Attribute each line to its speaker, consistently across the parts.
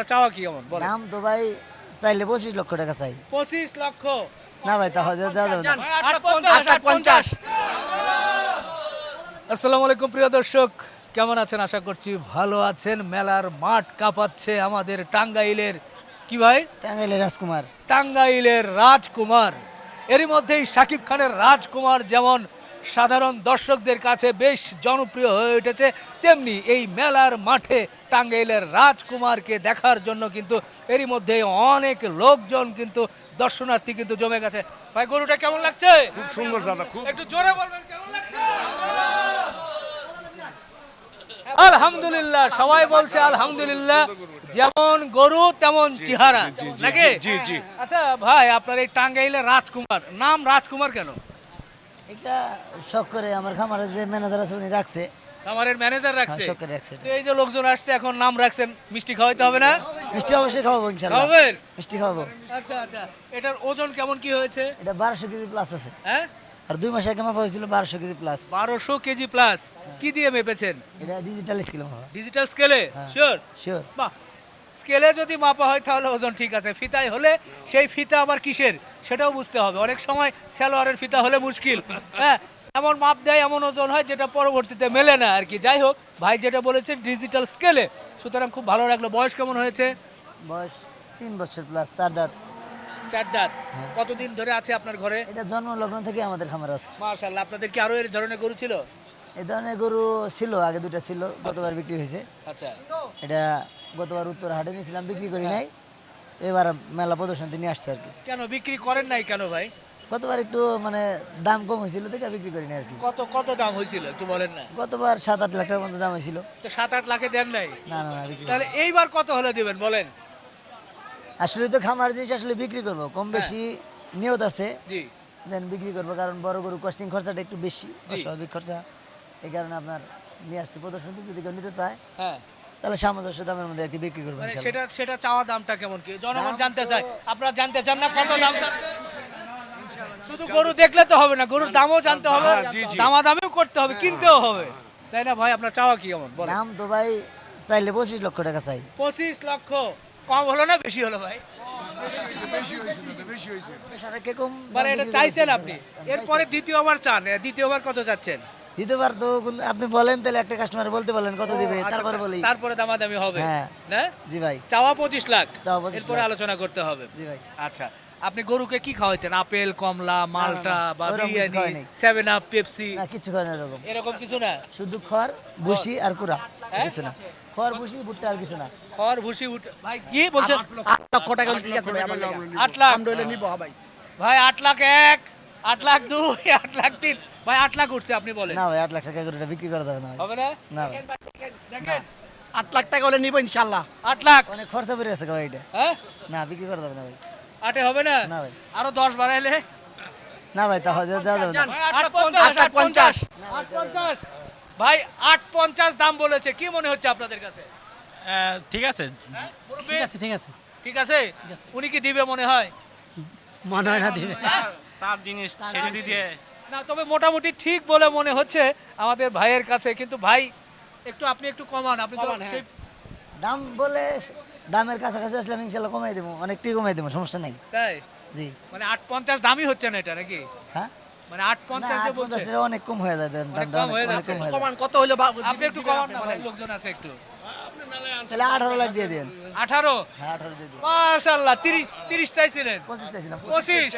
Speaker 1: আপনার চাওয়া কি কেমন বলেন।
Speaker 2: দাম তো ভাই চাইলে পঁচিশ লক্ষ টাকা চাই।
Speaker 1: পঁচিশ লক্ষ।
Speaker 2: না ভাই তাহলে দেওয়া যাবে না।
Speaker 1: পঞ্চাশ। আসসালামু আলাইকুম প্রিয় দর্শক। কেমন আছেন? আশা করছি ভালো আছেন। মেলার মাঠ কাঁপাচ্ছে আমাদের টাঙ্গাইলের। কি ভাই?
Speaker 2: টাঙ্গাইলের রাজকুমার।
Speaker 1: টাঙ্গাইলের রাজকুমার। এরই মধ্যেই শাকিব খানের রাজকুমার যেমন সাধারণ দর্শকদের কাছে বেশ জনপ্রিয় হয়ে উঠেছে। তেমনি এই মেলার মাঠে টাঙ্গাইলের রাজকুমারকে দেখার জন্য কিন্তু এরই মধ্যে অনেক লোকজন কিন্তু দর্শনার্থী কিন্তু জমে গেছে। ভাই গরুটা কেমন লাগছে?
Speaker 3: খুব সুন্দর দাদা খুব
Speaker 1: একটু জোরে বলবেন কেমন লাগছে? আলহামদুলিল্লাহ সবাই বলছে আলহামদুলিল্লাহ। যেমন গরু তেমন চেহারা। নাকি?
Speaker 3: জি, জি।
Speaker 1: আচ্ছা ভাই আপনার এই টাঙ্গাইলের রাজকুমার নাম রাজকুমার কেন?
Speaker 2: এটা শখ করে আমার খামারে যে ম্যানেজার আছে উনি রাখছে।
Speaker 1: আমাদের ম্যানেজার রাখছে?
Speaker 2: হ্যাঁ, শখ করে রাখছে
Speaker 1: এই যে লোকজন আসছে এখন নাম রাখছেন মিষ্টি খাওয়াইতে হবে না?
Speaker 2: মিষ্টি অবশ্যই খাওয়াবো ইনশাল্লাহ।
Speaker 1: খাওয়াবেন
Speaker 2: মিষ্টি খাওয়াবো।
Speaker 1: আচ্ছা আচ্ছা। এটার ওজন কেমন কি হয়েছে?
Speaker 2: এটা বারোশো কেজি প্লাস আছে।
Speaker 1: হ্যাঁ?
Speaker 2: আর দুই মাস আগে মাপা হয়েছিল বারোশো কেজি প্লাস
Speaker 1: বারোশো কেজি প্লাস কি দিয়ে মেপেছেন?
Speaker 2: এটা ডিজিটাল স্কিল
Speaker 1: ডিজিটাল স্কেলে শিওর
Speaker 2: শিওর
Speaker 1: বাহ স্কেলে যদি মাপা হয় তাহলে ওজন ঠিক আছে ফিতায় হলে সেই ফিতা আবার কিসের সেটাও বুঝতে হবে। অনেক সময় স্যালোয়ারের ফিতা হলে মুশকিল হ্যাঁ? এমন মাপ দেয় এমন ওজন হয় যেটা পরবর্তীতে মেলে না আর কি। যাই হোক ভাই যেটা বলেছে ডিজিটাল স্কেলে সুতরাং খুব ভালো লাগল। বয়স কেমন হয়েছে?
Speaker 2: বয়স তিন বছর প্লাস চার দাঁত।
Speaker 1: চার দাঁত? কতদিন ধরে আছে আপনার ঘরে?
Speaker 2: এটা জন্ম লগ্ন থেকে আমাদের খামার আছে।
Speaker 1: মাশাল্লাহ আপনাদের কি আরও এর ধরনের গরু ছিল?
Speaker 2: এই ধরনের গরু ছিল আগে দুটা ছিল গতবার বিক্রি হয়েছে।
Speaker 1: আচ্ছা।
Speaker 2: এটা গতবার উত্তর হাটে নিয়েছিলাম বিক্রি করি নাই। এবার মেলা প্রদর্শনীতে নিয়ে আসছে আর কি।
Speaker 1: কেন বিক্রি করেন নাই কেন ভাই?
Speaker 2: গতবার একটু মানে দাম কম হয়েছিল দেখে বিক্রি করি নাই আর কি।
Speaker 1: কত কত দাম হয়েছিল একটু বলেন না।
Speaker 2: গতবার সাত আট লাখ টাকার মতো দাম হয়েছিল।
Speaker 1: তো সাত আট লাখে দেন নাই?
Speaker 2: না না না বিক্রি
Speaker 1: তাহলে এইবার কত হলে দিবেন বলেন।
Speaker 2: আসলে তো খামার জিনিস আসলে বিক্রি করব কম বেশি নিয়ত আছে।
Speaker 1: জি।
Speaker 2: দেন বিক্রি করব কারণ বড় গরু কস্টিং খরচাটা একটু বেশি। স্বাভাবিক খরচা। এই কারণে আপনার নিয়ে আসছে। যদি কেউ নিতে চায়
Speaker 1: হ্যাঁ।
Speaker 2: তাহলে সামঞ্জস্য দামের মধ্যে আর কি বিক্রি করব
Speaker 1: মানে সেটা সেটা চাওয়া দামটা কেমন কি? জনগণ জানতে চায়। আপনারা জানতে চান না কত দাম? শুধু গরু দেখলে তো হবে না গরুর দামও জানতে হবে দামাদামিও করতে হবে কিনতেও হবে। তাই না ভাই? আপনার চাওয়া কি কেমন বলেন।
Speaker 2: দাম তো ভাই চাইলে পঁচিশ লক্ষ টাকা চাই।
Speaker 1: পঁচিশ লক্ষ। কম হলো না বেশি হলো ভাই?
Speaker 2: কম
Speaker 1: মানে এটা চাইছেন আপনি? এরপরে দ্বিতীয়বার চান দ্বিতীয়বার কত চাচ্ছেন?
Speaker 2: দ্বিতীয়বার তো কোন- আপনি বলেন তাহলে একটা কাস্টমার বলতে বলেন কত দিবে
Speaker 1: আচ্ছা,
Speaker 2: তারপরে বলি।
Speaker 1: তারপরে দামাদামি হবে।
Speaker 2: হ্যাঁ।
Speaker 1: না?
Speaker 2: জি ভাই।
Speaker 1: চাওয়া পঁচিশ লাখ।
Speaker 2: চাওয়া 25
Speaker 1: এরপরে আলোচনা করতে হবে।
Speaker 2: জি ভাই।
Speaker 1: আচ্ছা আপনি গরুকে কি খাওয়াইতেন? আপেল কমলা মালটা বা বিরিয়ানি সেভেন আপ পেপসি
Speaker 2: না কিছু খায় না এরকম
Speaker 1: এরকম কিছু না?
Speaker 2: শুধু খড় ভুসি আর কুড়া
Speaker 1: হ্যাঁ?
Speaker 2: কিছু না। খড় ভুসি ভুট্টা আর কিছু না।
Speaker 1: খড় ভুসি ভাই কি বলছেন
Speaker 4: লক্ষ টাকা ঠিক আছে ভাই আমার
Speaker 1: লাখ।
Speaker 4: নিবো, হ্যাঁ ভাই।
Speaker 1: ভাই আট লাখ এক। আট লাখ দুই আট লাখ তিন। ভাই আট লাখ উঠছে আপনি বলেন।
Speaker 2: না ভাই আট লাখ টাকা করে এটা বিক্রি করা যাবে না ভাই।
Speaker 1: হবে না?
Speaker 2: না
Speaker 1: দেখেন
Speaker 4: আট লাখ টাকা হলে নিবো ইনশাল্লাহ
Speaker 1: আট লাখ?
Speaker 2: অনেক খরচা বেড়ে আছে ভাই এটা।
Speaker 1: হ্যাঁ?
Speaker 2: না বিক্রি করা যাবে না ভাই।
Speaker 1: আটে হবে না?
Speaker 2: না ভাই।
Speaker 1: আরও দশ বাড়াইলে?
Speaker 2: না ভাই তাহলে দেওয়া যাবে না।
Speaker 1: আট পঞ্চাশ
Speaker 4: আট পঞ্চাশ
Speaker 1: আট পঞ্চাশ। ভাই আট পঞ্চাশ দাম বলেছে। কি মনে হচ্ছে আপনাদের কাছে?
Speaker 5: ঠিক আছে।
Speaker 1: হ্যাঁ?
Speaker 6: ঠিক আছে ঠিক আছে।
Speaker 1: ঠিক আছে? উনি কি দিবে মনে হয়?
Speaker 6: মনে হয় না দিবে।
Speaker 5: তার- জিনিস ছেড়ে দিয়ে।
Speaker 1: না তবে মোটামুটি ঠিক বলে মনে হচ্ছে আমাদের ভাইয়ের কাছে কিন্তু ভাই একটু আপনি একটু কমান আপনি তো
Speaker 4: হ্যাঁ।
Speaker 2: দাম বলে দামের কাছাকাছি আসলে আমি ইনশাল্লাহ কমাই দেবো অনেকটাই কমাই দেবো সমস্যা নাই।
Speaker 1: তাই?
Speaker 2: জি।
Speaker 1: মানে আট পঞ্চাশ দামই হচ্ছে না এটা নাকি?
Speaker 2: হ্যাঁ?
Speaker 1: মানে আট
Speaker 2: না,
Speaker 1: পঞ্চাশ যে বলছে।
Speaker 2: পঞ্চাশ অনেক কম হয়ে যায় দাম-
Speaker 1: কম হয়ে যাচ্ছে।
Speaker 2: কম হয়ে যায়।
Speaker 4: কমান কত হইলে
Speaker 1: আপনি একটু কমান না ভাই,
Speaker 4: বলেন।
Speaker 1: লোকজন আছে একটু।
Speaker 2: তাহলে আঠারো লাখ দিয়ে দিন।
Speaker 1: আঠারো?
Speaker 2: হ্যাঁ আঠারো দিয়ে দিন।
Speaker 1: মাশাল্লাহ তিরিশ তিরিশ চাইছিলেন।
Speaker 2: পঁচিশ চাইছিলাম
Speaker 1: পঁচিশ।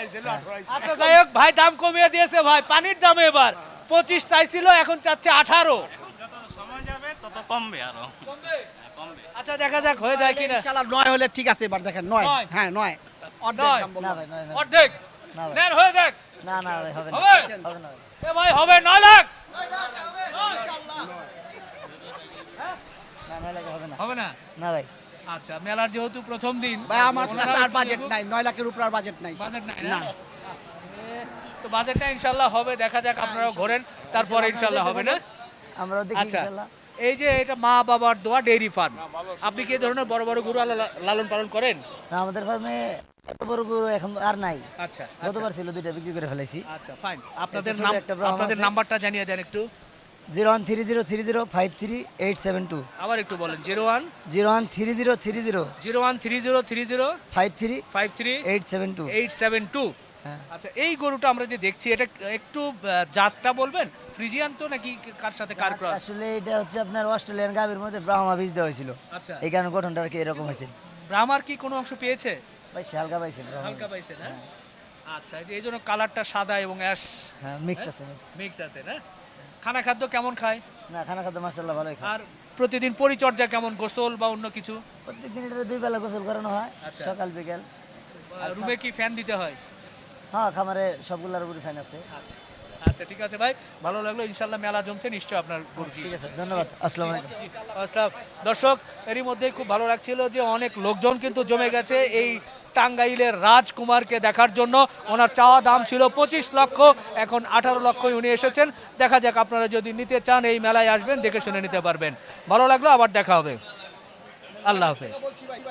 Speaker 1: আচ্ছা যাই হোক ভাই দাম কমিয়ে দিয়েছে ভাই। পানির দামে এবার। পঁচিশ চাইছিল এখন চাচ্ছে আঠারো।
Speaker 5: যত সময় যাবে তত কমবে? আরও
Speaker 1: কমবে? আচ্ছা দেখা যাক হয়ে যায় কিনা।
Speaker 4: নয় হলে ঠিক আছে এবার দেখেন নয়। হ্যাঁ নয়। অর্ধেক দাম বললাম।
Speaker 1: নেন হয়ে যাক।
Speaker 2: না না হবে না।
Speaker 1: হবে?
Speaker 2: হবে না
Speaker 1: এ ভাই হবে নয় লাখ।
Speaker 2: না নয় লাখ হবে না।
Speaker 1: হবে না?
Speaker 2: না ভাই।
Speaker 1: আচ্ছা মেলার যেহেতু প্রথম দিন
Speaker 4: ভাই আমার কাছে আর বাজেট নাই নয় লাখের উপর আর বাজেট নাই।
Speaker 1: বাজেট নাই
Speaker 4: না?
Speaker 1: তো বাজেটটা ইনশাল্লাহ হবে দেখা যাক আপনারাও ঘোরেন তারপরে ইনশাল্লাহ হবে না?
Speaker 2: আমরাও দেখি
Speaker 1: আচ্ছা
Speaker 2: ইনশাল্লাহ
Speaker 1: এই যে এটা মা বাবার দোয়া ডেইরি ফার্ম আপনি কি ধরনের বড় বড় গরু লালন পালন করেন?
Speaker 2: আমাদের ফার্মে এত বড় গরু এখন আর নাই।
Speaker 1: আচ্ছা
Speaker 2: গতবার ছিল দুইটা বিক্রি করে ফেলেছি
Speaker 1: আচ্ছা ফাইন আপনাদের নাম আপনাদের নাম্বারটা জানিয়ে দেন একটু।
Speaker 2: Zero one three zero three zero five three eight seven two.
Speaker 1: আবার একটু বলেন zero one
Speaker 2: zero one three zero three zero.
Speaker 1: Zero one three zero three zero
Speaker 2: five three
Speaker 1: five three
Speaker 2: eight seven two.
Speaker 1: Eight seven two.
Speaker 2: হ্যাঁ।
Speaker 1: আচ্ছা এই গরুটা আমরা যে দেখছি এটা একটু জাতটা বলবেন? ফ্রিজিয়ান তো নাকি কার সাথে কার ক্রস
Speaker 2: আসলে এটা হচ্ছে আপনার অস্ট্রেলিয়ান গাভীর মধ্যে ব্রাহ্মা বীজ দেওয়া হয়েছিল।
Speaker 1: আচ্ছা।
Speaker 2: এই কারণে গঠনটা আর কি এরকম হয়েছে।
Speaker 1: ব্রাহ্মার কি কোনো অংশ পেয়েছে?
Speaker 2: পাইছে হালকা পাইছে
Speaker 1: হালকা পাইছে না? আচ্ছা এই জন্য কালারটা সাদা এবং অ্যাশ।
Speaker 2: হ্যাঁ মিক্স আছে মিক্স
Speaker 1: মিক্স আছে না? খানা খাদ্য কেমন খায়?
Speaker 2: না খানা খাদ্য মাশাআল্লাহ ভালোই খায়।
Speaker 1: আর প্রতিদিন পরিচর্যা কেমন গোসল বা অন্য কিছু?
Speaker 2: প্রতিদিন এটা দুই বেলা গোসল করানো হয়
Speaker 1: আচ্ছা।
Speaker 2: সকাল বিকেল।
Speaker 1: রুমে কি ফ্যান দিতে হয়?
Speaker 2: হ্যাঁ খামারে সবগুলার উপরে ফ্যান আছে।
Speaker 1: আচ্ছা। আচ্ছা ঠিক আছে ভাই ভালো লাগল ইনশাল্লাহ মেলা জমছে নিশ্চয় আপনার
Speaker 2: ঠিক আছে ধন্যবাদ আসসালামু
Speaker 1: আসসালাম। দর্শক এরই মধ্যে খুব ভালো লাগছিল যে অনেক লোকজন কিন্তু জমে গেছে এই টাঙ্গাইলের রাজকুমারকে দেখার জন্য। ওনার চাওয়া দাম ছিল পঁচিশ লক্ষ এখন আঠারো লক্ষ উনি এসেছেন। দেখা যাক আপনারা যদি নিতে চান এই মেলায় আসবেন দেখে শুনে নিতে পারবেন। ভালো লাগল আবার দেখা হবে। আল্লাহ হাফেজ।